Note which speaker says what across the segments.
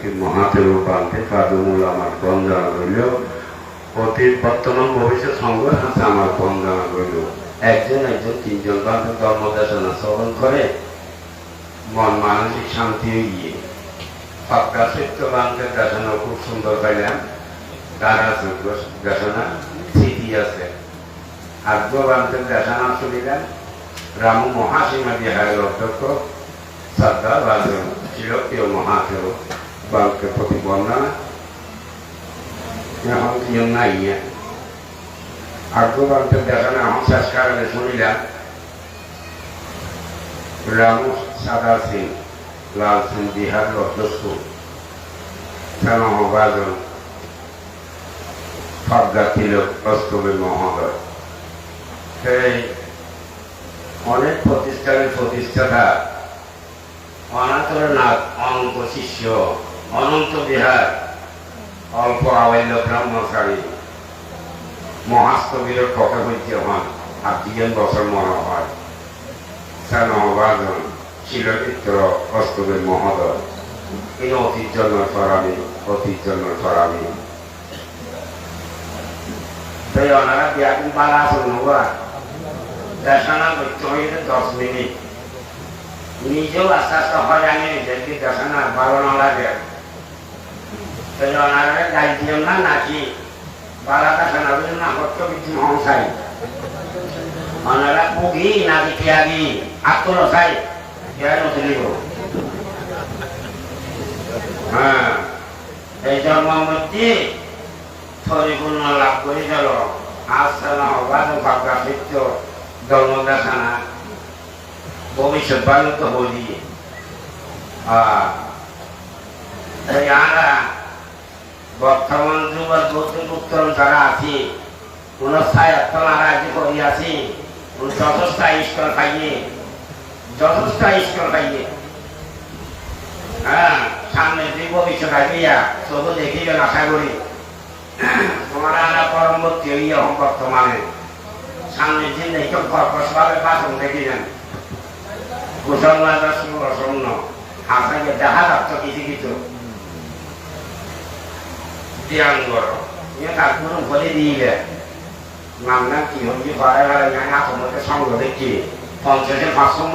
Speaker 1: কি আমার রইল অতীত বর্তমান ভবিষ্যৎ আমার রইল একজন একজন, তিনজন শ্রবণ করে মন মানসিক শান্তি গিয়ে পাক্কা সত্য দেশনা খুব সুন্দর পাইলাম। গান দেশনা স্মৃতি আছে। আগ্য বান্ধবের দেশনা শুনিলাম। রামু মহাসীমা বিহারের অধ্যক্ষ, শ্রদ্ধা রাজন প্রিয় মহাদেব বালকে প্রতি বর্ণনা এখন নাই দেখানো এখন শেষ কারণে শুনিলাম রামু সাদা সিং লাল সিং বিহারের অধ্যক্ষ শ্যামাবাজন ফর্দা তিলক অষ্টমী মহোদয় সেই অনেক প্রতিষ্ঠানের প্রতিষ্ঠাতা অনাথরনাথ অনন্ত শিষ্য অনন্ত বিহার অল্প আবৈল ব্রহ্মচারী মহাস্তবীর হইতে হন আর দুজন বছর মনে হয় স্যানবাদন শিলচিত্র অস্তবের মহোদয়। এই অতীত জন্ম সরামি অতীত জন্ম সরামি তাই ওনারা বিয়াদিন পালা আসুন হওয়া দেখানা দশ মিনিট। নিজেও আস্তে আস্তে হয়রানি যদি দেখানা ভালো না লাগে না না নতুলিব হ্যাঁ এই জন্ম মধ্যে পরিপূর্ণ লাভ করে আসানা হবাদ ভাবনা সত্য ধর্ম দেখানা বাণী তো বলি আর আমরা বর্তমান যুগের বৌদ্ধ উত্তরণ যারা আছি কোন ছায়াত্তনারা যে করি আছি যথেষ্ট ঈশ্বর খাইয়ে যথেষ্ট ঈশ্বর খাইয়ে হ্যাঁ সামনে যে ভবিষ্যৎ আসিয়া চোখ দেখিবেন আশা করি তোমার আনা পরবর্তী হইয়া বর্তমানে সামনে দিন একটু কর্কশভাবে বাসন দেখিলেন রাজা সুরসন্ন হাসাকে দেখা যাচ্ছ কিছু কিছু। করো ইয়ে তারপর বলে দিইলে নাম নাম কি হচ্ছে বারে বারে নাই আপনাদের সঙ্গ দেখি। পঞ্চাশের পাঁচশোর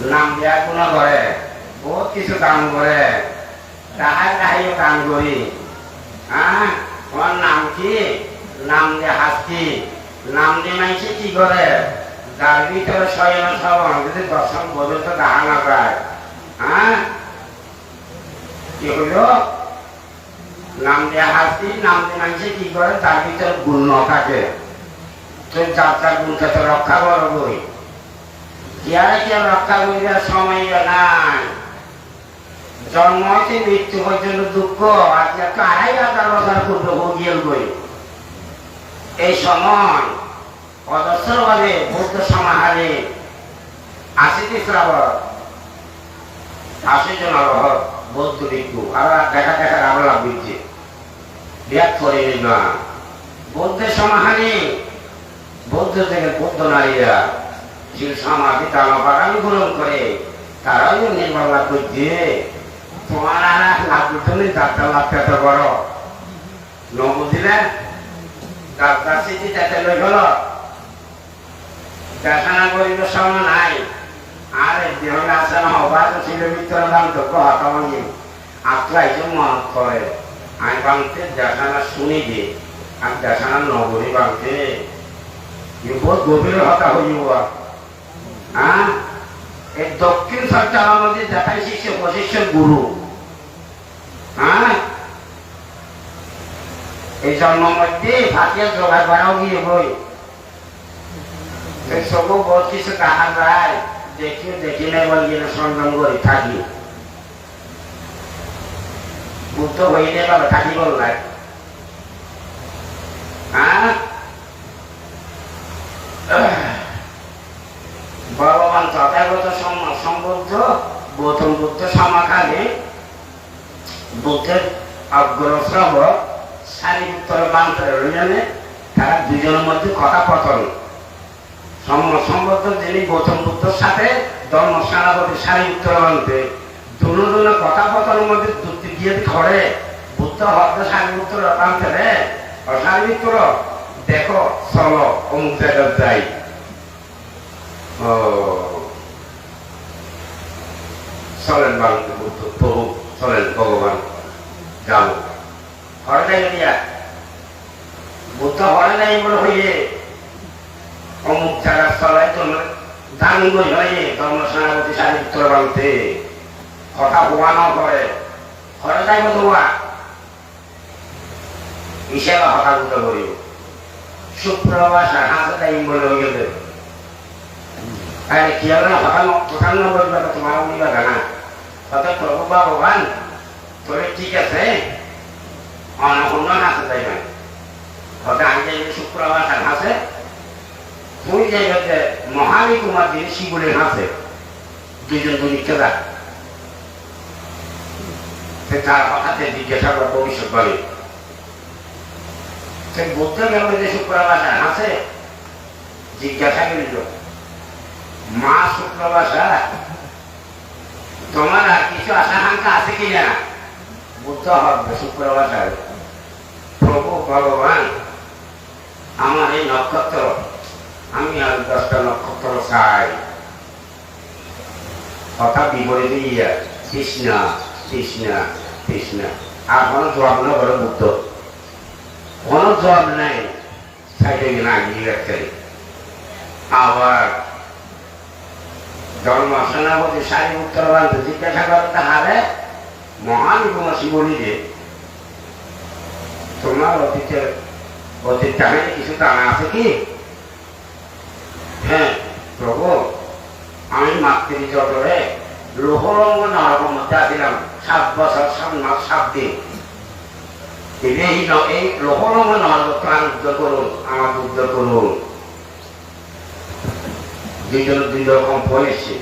Speaker 1: নাম দিয়া কোনো করে। বহুত কিছু কাম করে। তাহাইও কাম করি হ্যাঁ তোমার নাম কি নাম দিয়ে হাসছি নাম দিয়ে কি করে যার ভিতরে দর্শন কি হইল নাম দিয়ে হাসছি নাম দিয়ে মাইছে কি করে তার ভিতরে গুণ ন থাকে তো যার যার গুণকে তো রক্ষা করবই কি আর রক্ষা করিবার সময় নাই জন্ম হইতে মৃত্যু পর্যন্ত দুঃখ আজকে আড়াই হাজার বছর পূর্বে ভোগিয়েল বই। এই সময় অজস্র ভাবে বৌদ্ধ সমাহারে আশিটি শ্রাবণ আশি জন বৌদ্ধ ভিক্ষু আর দেখা দেখা আরও লাভ দিচ্ছে বিয়াত করে নিল বৌদ্ধের সমাহারে বৌদ্ধ থেকে বৌদ্ধ নারীরা যে সমাধি তালপাড়ানি গ্রহণ করে, তারাও নির্মল লাভ করছে। নেই যাত্রা লাভ এত বড় ন বুঝলে যাত্রা স্মৃতি তাতে লই গেল দেখানা করিব সময় নাই। আর দেহ আছে না হবা তো ছিল ভিতর দাম তো কহাতামানি আত্মা এই মন করে আমি বাংতে দেখানা শুনি যে আমি দেখানা নগরী বাংতে বহুত গভীর হতা হইব হ্যাঁ এই দক্ষিণ সরকার মধ্যে দেখাই শিষ্য বশিষ্য গুরু। হ্যাঁ? এই জন্ম মধ্যে ভাটিয়া জোগাড় করাও গিয়ে এই সব বহুত কিছু দেখা যায় দেখি দেখি নাই বল গেলে সংযম করে থাকি। বুদ্ধ হইলে বা থাকি বল নাই হ্যাঁ ভগবান তথাগত সম্বুদ্ধ গৌতম বুদ্ধ সমাকালে বুদ্ধের অগ্রসব সারি উত্তর বান্তরে রইলেনে, তারা দুজনের মধ্যে কথা সম্মত যিনি গৌতম বুদ্ধর সাথে ধর্ম সেনাপতি সারি উত্তর বানতে দুজনে কথা পতনের মধ্যে দুটি দিয়ে খড়ে বুদ্ধ হদ্দ সারি উত্তর বানতে রে সারি উত্তর, দেখো, চলো, অমুক জায়গায় যাই চলেন বাংলা বুদ্ধ, প্রভু, চলেন, ভগবান যাব নাই বলে হইয়ে অমুক জায়গার চলাই তোমার বই হয়ে ধর্ম সেনাপতি উত্তর বাংতে কথা বোয়ানো করে। ঘরে যাইব তোমা হিসেবে হঠাৎ উঠে করিব শুক্রবার হাতে তাই বলে গেলে আরে কি হবে না হঠাৎ দোকান নম্বর তোমার উনিবা জানা। তাতে প্রভু বা ভগবান, তোরে ঠিক আছে অন্য হাসে যাইবেন হয়তো আমি যাইবে শুক্রবার তার হাসে তুই যাইবে যে মহাবী কুমার শিবুলের হাসে দুজন দুই সে তার হঠাৎ জিজ্ঞাসা করে ভবিষ্যৎবাণী। সে বুদ্ধ গেল যে শুক্রবার তার হাসে জিজ্ঞাসা করিল, মা শুক্রবাসা তোমার আর কিছু আশা আছে কিনা বুদ্ধ হবে শুক্রবাসায় প্রভু ভগবান, আমার এই নক্ষত্র, আমি আর দশটা নক্ষত্র চাই। কথা বিপরীত ইয়া কৃষ্ণ কৃষ্ণ কৃষ্ণ। আর কোনো জবাব না বলে বুদ্ধ কোনো জবাব নেই সাইডে গিয়ে না গিয়ে রাখতে আবার ধর্ম সেনাপতি সারি উত্তর জিজ্ঞাসা করে তাহারে মহান কোন বলি যে তোমার অতীতের, অতীত কাহিনী কিছু জানা আছে কি? হ্যাঁ প্রভু, আমি মাতৃ জটরে লোহরঙ্গ নরকের মধ্যে আসিলাম সাত বছর, সাত মাস, সাত দিন। এই এই লোহরঙ্গ নরক প্রাণ উদ্ধার করুন আমার উদ্ধার করুন। দুইজন দুই রকম পড়েছে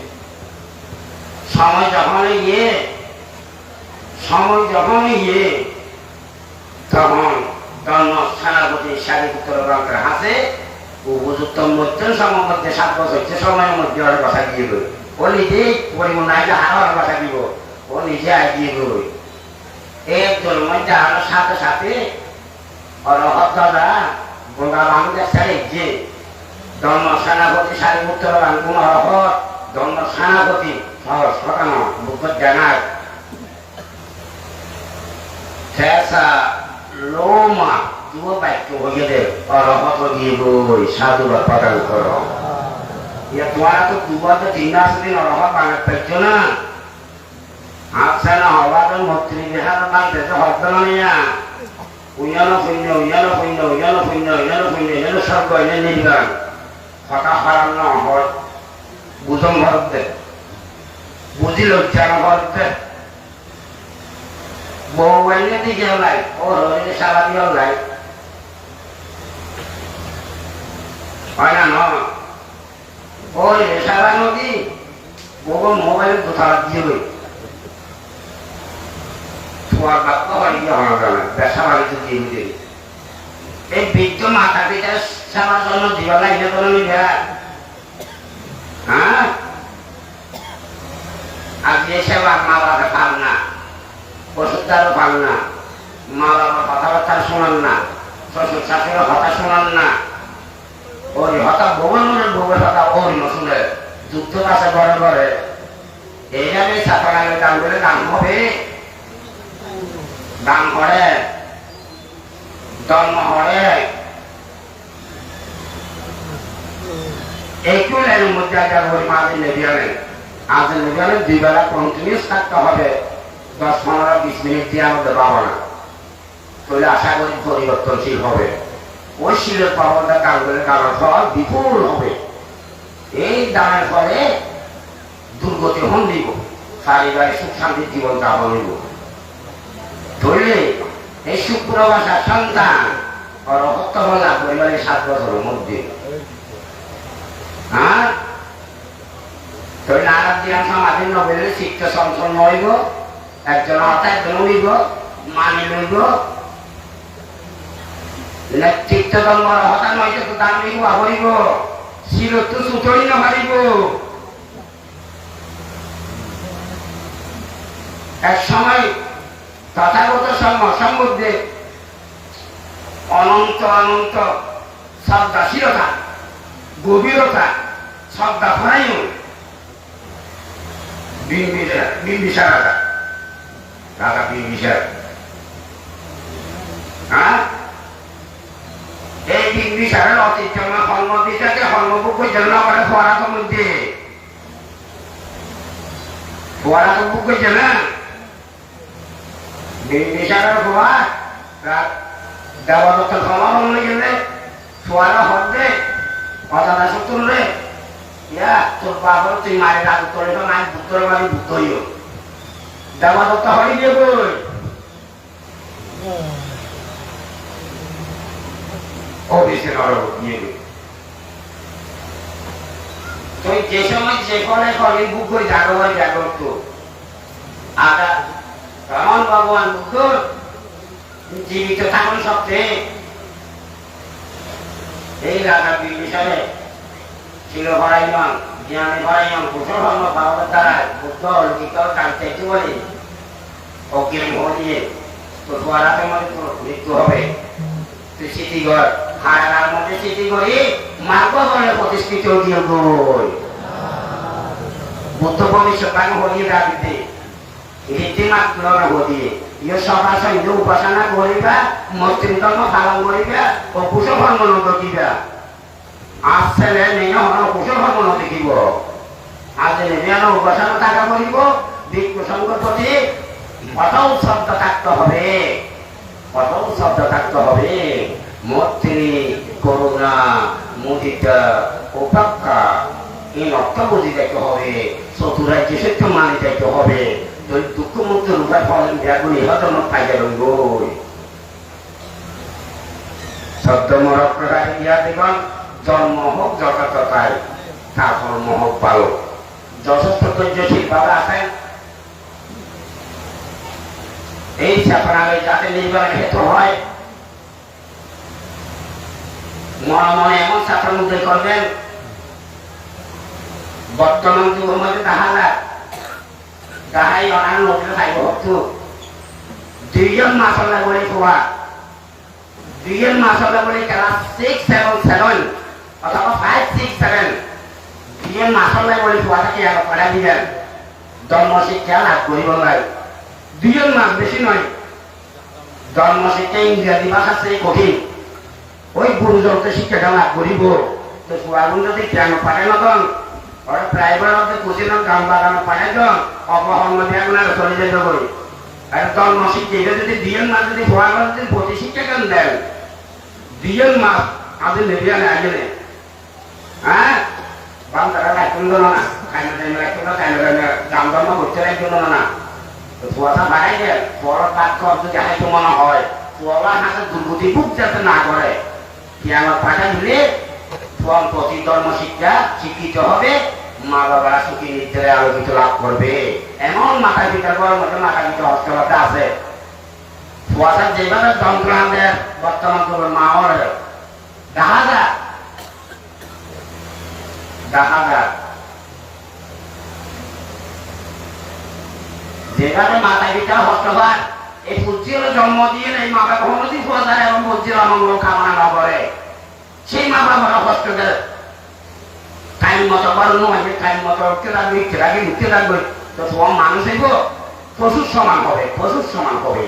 Speaker 1: সময় যখন ইয়ে সময় যখন ইয়ে তখন ধর্ম সেনাপতি উত্তর বাংলার হাসে উপযুক্ত মধ্যে সময়ের সাত বছর হচ্ছে, সময়ের মধ্যে ওর কথা দিয়ে গই ও নিজেই পরিমাণ নাই যে হার কথা দিব, ও নিজে আই দিয়ে গই একজন মধ্যে আরও সাথে সাথে অরহত দাদা গঙ্গা বাংলাদেশ ছেড়ে যে ধর্ম সেনাপতি সারি উত্তর বাংলা অরহত ধর্ম সেনাপতি সহজ কথা নয় বুদ্ধ জানার Kesa Loma sarga ini ni kan. Kata haram na hot. Bujang bharat de. Mổ bay của thằng gì rồi thua bạc có phải đi học rồi để sao anh tự gì gì এই বৃদ্ধ মাথা পিতা সেবার জন্য জীবন লাগবে কোনো নিবে হ্যাঁ? আজকে সেবা মা বাবা পাল না ওষুধটারও পান না, মা বাবার কথাবার্তা শোনান না, শ্বশুর শাশুড়ের কথা শোনান না ওই হতা ভুবনের ভুবের কথা ওর শুনে যুদ্ধ আছে ঘরে ঘরে এইভাবে ছাত্রাঙ্গের দাম করে হবে দাম করে, জন্ম হবে একটু মধ্যে আজ নেবি দুই বেলা কন্টিনিউস থাকতে হবে। দশ পনেরো, বিশ মিনিট দিয়ে আমাদের পাবো না তাহলে আশা করি পরিবর্তনশীল হবে। ওই শিলের পাবনটা কাল করে ফল বিপুল হবে। এই দানের ফলে দুর্গতি হন দিব পারিবারিক সুখ শান্তির জীবন যাপন হইব ধরলে এই শুক্রবাসার সন্তান অরহত্য হলা পরিবারের সাত বছরের মধ্যে। হ্যাঁ ধরলে আর দিন সমাধি নবেলের শিক্ষ সম্পন্ন হইব, একজন অর্থাৎ লইব মানি লইব নেতৃত্ব দম্বর হতা নয়তো তো দামিক আহরিব শিরতো সুতরি নহারিব এক সময় তথাগত সম্বন্ধে অনন্ত অনন্ত শ্রদ্ধাশীলতা গভীরতা শ্রদ্ধা ফরাইও বিম্বিসার রাজা বিম্বিসার হ্যাঁ এই বিম্বিসারের অতিক্রম হন্মদিটাকে হন্মপুক জন্য করে ফোয়ারা মধ্যে ফোয়ারা তো বুক করছে না বিম্বিসারের ফোয়া দেবদত্ত সমারণ গেলে ফোয়ারা হচ্ছে অজানা শত্রুরে, ইয়া, তোর বাবার তুই মারে রাগ করে তো নাই ভূতর বাড়ি ভূত হইও। দেবদত্ত হয়ে গিয়ে বই অফিসে নরক নিয়ে তুই যে সময় যে ফলে ফলে বুক করে জাগো হয় জাগ্রত। আগা তখন ভগবান বুদ্ধ জীবিত থাকুন সবচেয়ে এই রাজা বিম্বিসারে ছিল ভরাইমান জ্ঞানী ভরাইমান কুশল ধর্ম ভাবের দ্বারা বুদ্ধ অলৌকিক কালকে একটু বলে অজ্ঞান হয়ে তো মধ্যে তোর মৃত্যু হবে। তুই স্মৃতিগর হারার মধ্যে স্মৃতি করি মার্গ বলে প্রতিষ্ঠিত দিয়ে গই। বুদ্ধ ভবিষ্যৎ হরিয়ে রাখিতে রীতিমাত্র হরিয়ে ইয়ে সভা সৈন্য উপাসনা করিবা মস্তিম ধর্ম পালন করিবা, ও কুশ ধর্ম নদিবা আজ ছেলে মেয়ে হন কুশ ধর্ম নদেখিব আজ নেবে উপাসনা থাকা করিব। দিক প্রসঙ্গের প্রতি কঠোর শব্দ থাকতে হবে। কঠোর শব্দ থাকতে হবে। মৈত্রী করুণা, মুদিতা উপেক্ষা এই অর্থ বুঝি যাইতে হবে, চতুরাজ্য সত্য মানি যাইতে হবে, যদি দুঃখ মুক্ত রূপে ফলেন ব্যাগুনি হতম পাইয়া রইবই সদ্যমর প্রকার ইয়া দেবন, জন্ম হোক যথাযথায় তার কর্ম হোক যথেষ্ট ধৈর্যশীল বাবা আছেন এই সাপনালে যাতে ক্ষেত্র হয় মনে এমন সাপন উদ্যোগ করবেন, বর্তমান যুগের মধ্যে যায় তাহাই অনান নদীর খাইব হতো দুইজন মাছলে বলে খোয়া দুইজন মাছলে বলে ক্লাস সিক্স সেভেন সেভেন অথবা ফাইভ সিক্স সেভেন দুইজন মাছলে বলে খোয়া থাকে আর পড়া দিবেন ধর্ম শিক্ষা লাভ করিব লাগে দুইজন মাস বেশি নয় ধর্ম শিক্ষা ইংরেজি ভাষা সেই কঠিন। ওই গুরুজনকে শিক্ষাটা লাভ করিব তো সুয়াগুন যদি কেন পারে নতন ওরা প্রাইভেট মধ্যে কুচিন গান বাগানো পারে তো অপহরণ আপনার চলে যেতে করি আর ধর্ম শিক্ষা এটা যদি দুইজন মাস যদি করে যদি প্রতি শিক্ষা কেন দেন? দুইজন মাস আজ নেবে না আগে হ্যাঁ? বাম তারা রাখুন না খাইনা টাইমে রাখুন না ধর্ম করতে রাখুন না। কুয়াশা বাড়াই দেন পরের বাক্য যদি হাইতে মনে হয় কুয়ালা হাতে দুর্গতি খুব যাতে না করে। আমার পাঠা ফল প্রতি ধর্ম শিক্ষা শিক্ষিত হবে, মা বাবারা সুখী নিদ্রে আলোকিত লাভ করবে। এমন মাথা পিতার বড় মতো মাথা পিতা হস্তলতা আছে। কুয়াশার যেভাবে যন্ত্রণা দেয় বর্তমান যুগের মা ওর দেখা যায় দেখা যায় যেভাবে মাতা পিতা হস্তবার এই পুত্রের জন্ম দিয়ে এই মা বাবা কোনোদিন খোঁজা এবং পুত্রের অমঙ্গল কামনা না করে। সেই মা বাবারা কষ্ট দেয় টাইম মতো বড় নয় টাইম মতো উঠতে লাগবে উঠতে লাগবে উঠতে লাগবে। তো সব মানুষ এগো পশুর সমান হবে পশুর সমান হবে।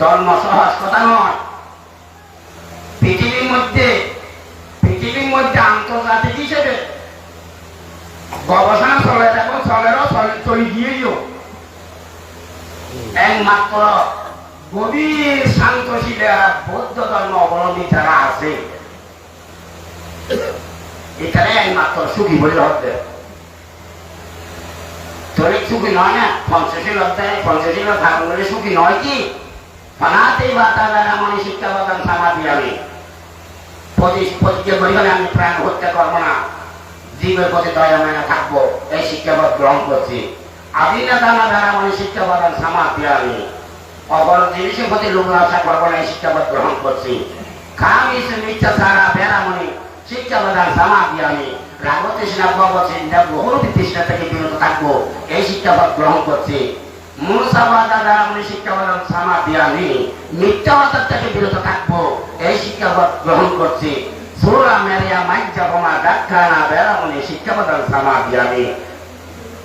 Speaker 1: ধর্ম সহজ কথা নয়। পৃথিবীর মধ্যে পৃথিবীর মধ্যে আন্তর্জাতিক হিসেবে গবেষণা চলে, দেখো চলেরও চলে গিয়েও একমাত্র গভীর শান্তশীলা বৌদ্ধ ধর্ম অবলম্বী যারা আছে, এখানে একমাত্র সুখী বলে হচ্ছে তরিক সুখী নয় না? পঞ্চশীল অধ্যায় পঞ্চশীল ধারণ করে সুখী নয় কি? শিক্ষা আমি। প্রতিজ্ঞা করি আমি প্রাণ হত্যা করব না। জীবের প্রতি দয়া মেনে থাকব, এই শিক্ষাবাদ গ্রহণ করছি। আদিনা দানা দ্বারা মানে শিক্ষা প্রদান সামাধি আমি। অপর জিনিসের প্রতি লোক আশা করব না শিক্ষাবাদ গ্রহণ করছি। খামিস মিথ্যা সারা বেড়ামণি শিক্ষা প্রদান সমাধি আমি। রাগ তৃষ্ণা ভব চিন্তা বহু তৃষ্ণা থেকে বিরত থাকব, এই শিক্ষাপদ গ্রহণ করছি। মুসাবাদা দ্বারামণি শিক্ষা প্রদান সমাধি আমি। মিথ্যাবাদার থেকে বিরত থাকব, এই শিক্ষাপদ গ্রহণ করছি। সুরা মেরিয়া মাইজা বোমা ডাক্তানা বেড়ামণি শিক্ষা প্রদান সমাধি আমি।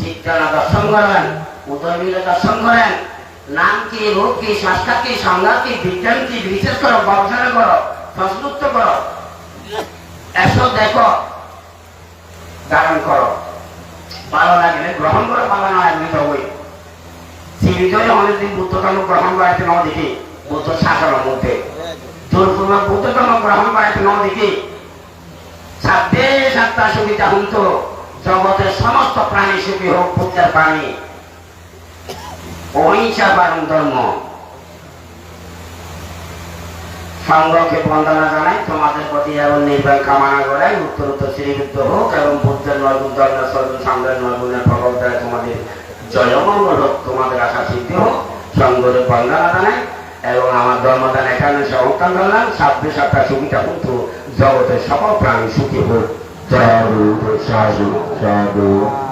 Speaker 1: চিত্রানা দর্শন করেন উদয়বীর দর্শন করেন নাম কি, রূপ কি সংস্কার কি, সংজ্ঞা কি, বিজ্ঞান কি, বিশেষ করো গবেষণা করো সংস্কৃত করো এসো দেখো, ধারণ করো। ভালো লাগলে গ্রহণ করে, ভালো না লাগলে তো সেই বিজয়ে অনেকদিন বুদ্ধ ধর্ম গ্রহণ করাইতে ন দেখি, বুদ্ধ শাসনের মধ্যে। জোরপূর্বক বুদ্ধ ধর্ম গ্রহণ করাইতে ন দেখি। সাধ্যে সাতটা সুবিধা হুন্ত জগতের সমস্ত প্রাণী সুখী হোক বুদ্ধের প্রাণী। অহিংসা পালন ধর্ম। সংঘকে বন্দনা জানাই, তোমাদের প্রতি এবং নির্বাণ কামনা করাই উত্তর উত্তর শ্রীযুক্ত হোক এবং বুদ্ধের নয়গুণ ধর্মের সর্ব সামনের নয়গুণের দ্বারা তোমাদের জয়মঙ্গল হোক, তোমাদের আশা সিদ্ধি হোক সংঘরে বন্দনা জানাই এবং আমার ধর্মদান এখানে সমর্থন করলাম সাধ্য সাতটা সুবিধা কিন্তু জগতের সকল প্রাণী সুখী হোক।
Speaker 2: Charu, Charu, Charu.